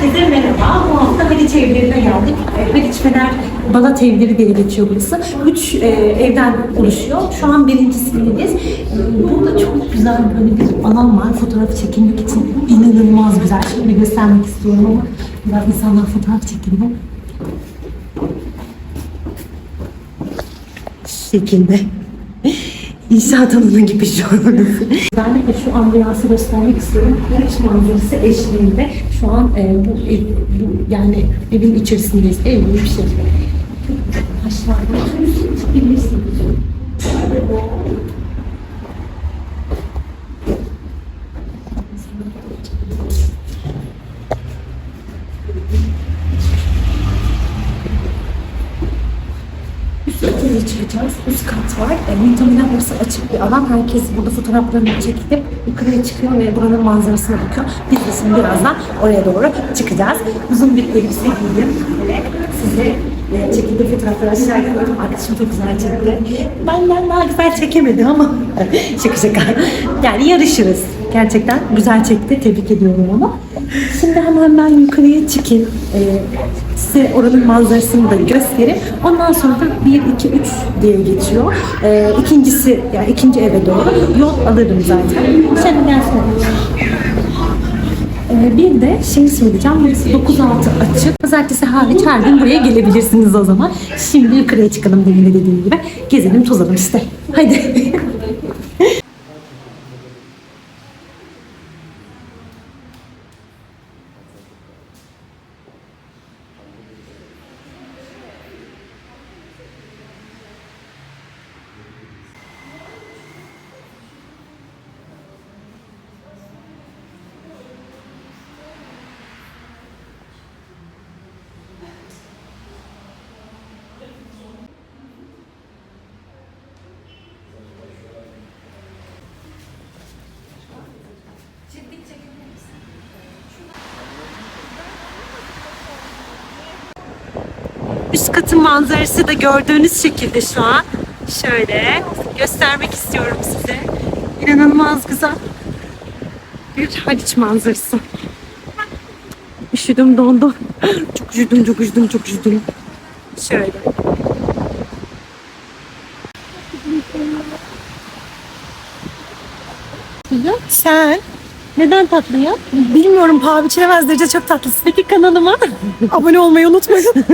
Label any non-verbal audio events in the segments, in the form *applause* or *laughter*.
Herkese merhaba. Bu hafta Haliç evlerine geldik. E, Haliç Fener Balat evleri diye geçiyor burası. Üç e, evden oluşuyor. Şu an birincisindeyiz. E, Burada çok güzel böyle bir alan var. Fotoğraf çekilmek için inanılmaz güzel. Şimdi göstermek istiyorum ama biraz insanlar fotoğraf. Şu şekilde. İnşaat alanı gibi şu an. Ben de şu ambiyansı göstermek istiyorum. Haliç manzarası eşliğinde şu an e, bu, ev, bu yani evin içerisindeyiz. Ev gibi bir şey. Taşlar var. Bilirsiniz. Üst kata çıkacağız. Üst kat var. E, muhtemelen burası açık bir alan. Herkes burada fotoğraflarını çekip yukarıya çıkıyor ve buranın manzarasına bakıyor. Biz de şimdi birazdan oraya doğru çıkacağız. Uzun bir elbise giydim. Size e, çekildiği fotoğrafları aşağıya koydum. Arkadaşım çok güzel çekti. Benden daha güzel çekemedi ama *laughs* şaka şaka. Yani yarışırız. Gerçekten güzel çekti. Tebrik ediyorum onu. Şimdi hemen ben yukarıya çıkayım. Ee, size oranın manzarasını da göstereyim. Ondan sonra da 1, 2, 3 diye geçiyor. Ee, ikincisi, yani ikinci eve doğru yol alırım zaten. Şimdi gelsin. Ee, bir de şey söyleyeceğim. Burası 9-6 açık. Pazartesi hariç her gün buraya gelebilirsiniz o zaman. Şimdi yukarıya çıkalım demin de dediğim gibi. Gezelim tozalım işte. Haydi. *laughs* Üst katın manzarası da gördüğünüz şekilde şu an. Şöyle göstermek istiyorum size. İnanılmaz güzel bir Haliç manzarası. Üşüdüm dondum. Çok üşüdüm çok üşüdüm çok üşüdüm. Şöyle. Sen neden tatlı ya? Bilmiyorum paha biçilemez derece çok tatlısın. Peki kanalıma. *laughs* Abone olmayı unutmayın. *laughs*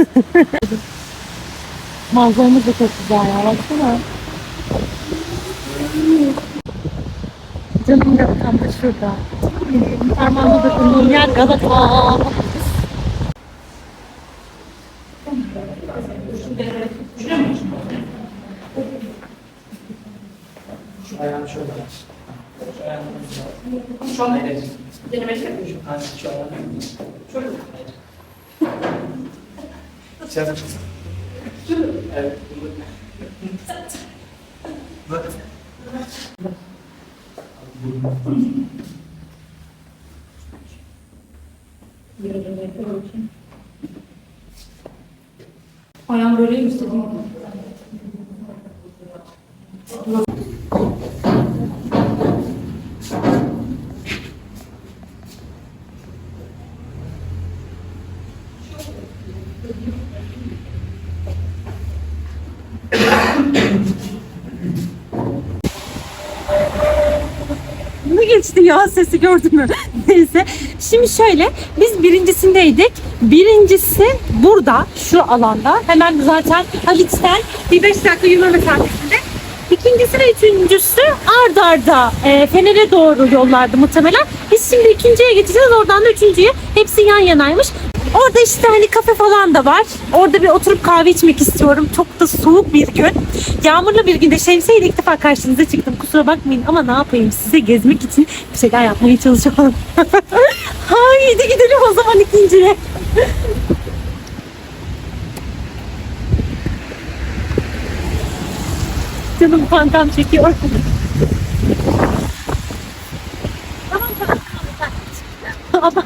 Manzaramız da çok güzel ya. Baksana. Canım da tam da şurada. Parmağımda dokunduğum yer Galata. Şu ayağını şöyle aç. Şu ayağını Şu an evet. Deneme yapıyorum. Aynen şu ayağını. Şöyle. Şey yapacağız. Evet. Bak. Ayağım böyle mi ya sesi gördün mü? *laughs* Neyse. Şimdi şöyle biz birincisindeydik. Birincisi burada şu alanda. Hemen zaten Haliç'ten bir 5 dakika yürüme mesafesinde. İkincisi ve üçüncüsü ard arda e, Fener'e doğru yollardı muhtemelen. Biz şimdi ikinciye geçeceğiz. Oradan da üçüncüye. Hepsi yan yanaymış. Orada işte hani kafe falan da var. Orada bir oturup kahve içmek istiyorum. Çok da soğuk bir gün. Yağmurlu bir günde şemsiyeyle ilk defa karşınıza çıktım. Kusura bakmayın ama ne yapayım size gezmek için bir şeyler yapmaya çalışıyorum. *laughs* Haydi gidelim o zaman ikinciye. Canım kankam çekiyor. Tamam tamam tamam. Ama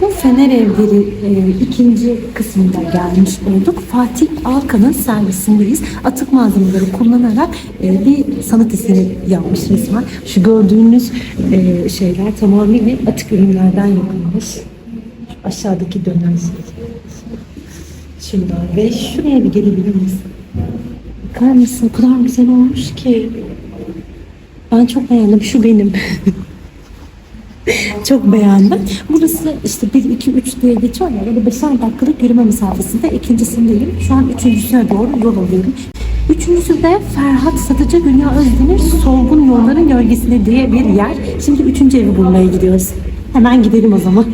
Bu Fener Evleri e, ikinci kısmında gelmiş olduk. Fatih Alkan'ın servisindeyiz. Atık malzemeleri kullanarak e, bir sanat eseri yapmış resmen. Şu gördüğünüz e, şeyler tamamıyla atık ürünlerden yapılmış. Aşağıdaki dönen. Şunlar ve şuraya bir gelebilir misin? Bakar mısın? O kadar güzel olmuş ki. Ben çok beğendim. Şu benim. *laughs* *laughs* Çok beğendim. Burası işte 1, 2, 3 diye geçiyor ya. Böyle 5'er dakikalık yürüme mesafesinde. İkincisindeyim. Şu an üçüncüsüne doğru yol alıyorum. Üçüncüsü de Ferhat Satıcı Dünya Özdemir Solgun Yolların Gölgesinde diye bir yer. Şimdi üçüncü evi bulmaya gidiyoruz. Hemen gidelim o zaman.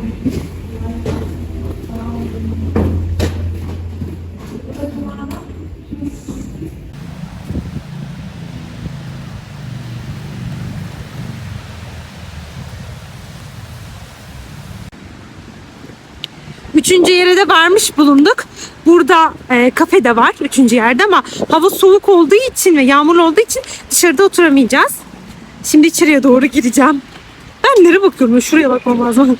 Üçüncü yere de varmış bulunduk. Burada e, kafe de var üçüncü yerde ama hava soğuk olduğu için ve yağmurlu olduğu için dışarıda oturamayacağız. Şimdi içeriye doğru gireceğim. Ben nereye bakıyorum? Şuraya bakmam lazım.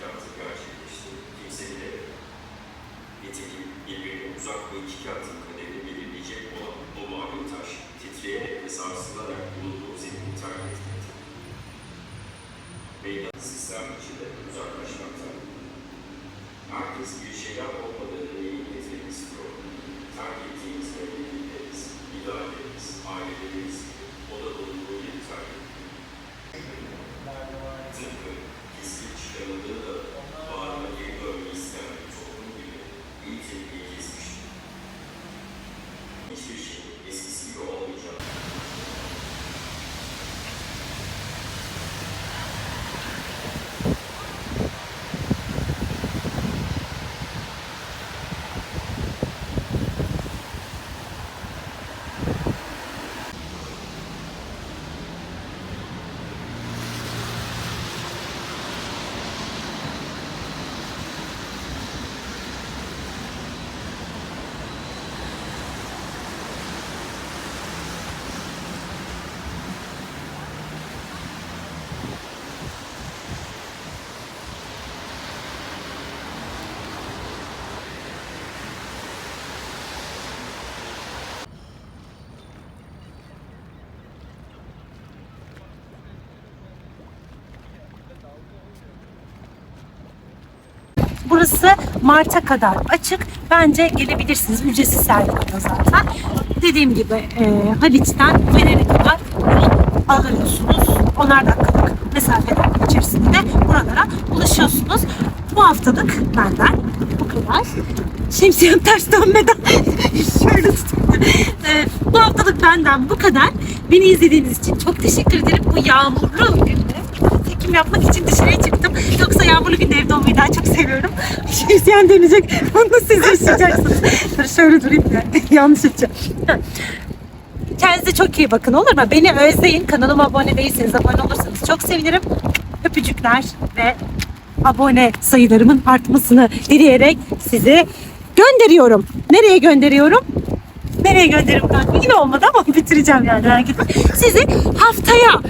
Katı gerçekleşti kimse bilemiyor. Nitekim birbirine uzak bu iki katın kaderini belirleyecek olan o malum taş titreyerek ve sarsılarak bulunduğu zemini terk etmedi. Meydan sistem içinde uzaklaşmakta. Herkes bir şeyler olmadığını iyi getirmek istiyor. Terk ettiğimiz memleketlerimiz, idarelerimiz, ailelerimiz, o da bulunduğu yeri terk etti. Tıpkı pislik çıkarıldığı da bağrına geri dönmeyi isteyen bir toplum gibi iyi tepkiyi kesmiştir. Hiçbir şey eskisi gibi olmayacak. Burası Mart'a kadar açık. Bence gelebilirsiniz. Ücretsiz sergiliyor zaten. Dediğim gibi e, Haliç'ten Fener'e kadar alıyorsunuz. 10'ar dakikalık mesafeler içerisinde buralara ulaşıyorsunuz. Bu haftalık benden bu kadar. Şemsiyem ters dönmeden *laughs* şöyle tutayım. Ee, bu haftalık benden bu kadar. Beni izlediğiniz için çok teşekkür ederim. Bu yağmurlu günde çekim yapmak için dışarıya çıktım. Yoksa yağmurlu günde evde olmayı daha çok seviyorum. Şemsiyem dönecek. *laughs* Da siz yaşayacaksınız. Dur şöyle durayım da *laughs* yanlış açacağım. Kendinize çok iyi bakın olur mu? Beni özleyin. Kanalıma abone değilseniz abone olursanız çok sevinirim. Öpücükler ve abone sayılarımın artmasını dileyerek sizi gönderiyorum. Nereye gönderiyorum? Nereye gönderirim kanka? Yine olmadı ama *laughs* bitireceğim yani. Sizi haftaya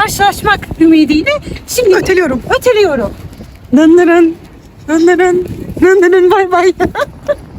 karşılaşmak ümidiyle şimdi öteliyorum. Öteliyorum. Döndürün. Döndürün. Döndürün bay bay. *laughs*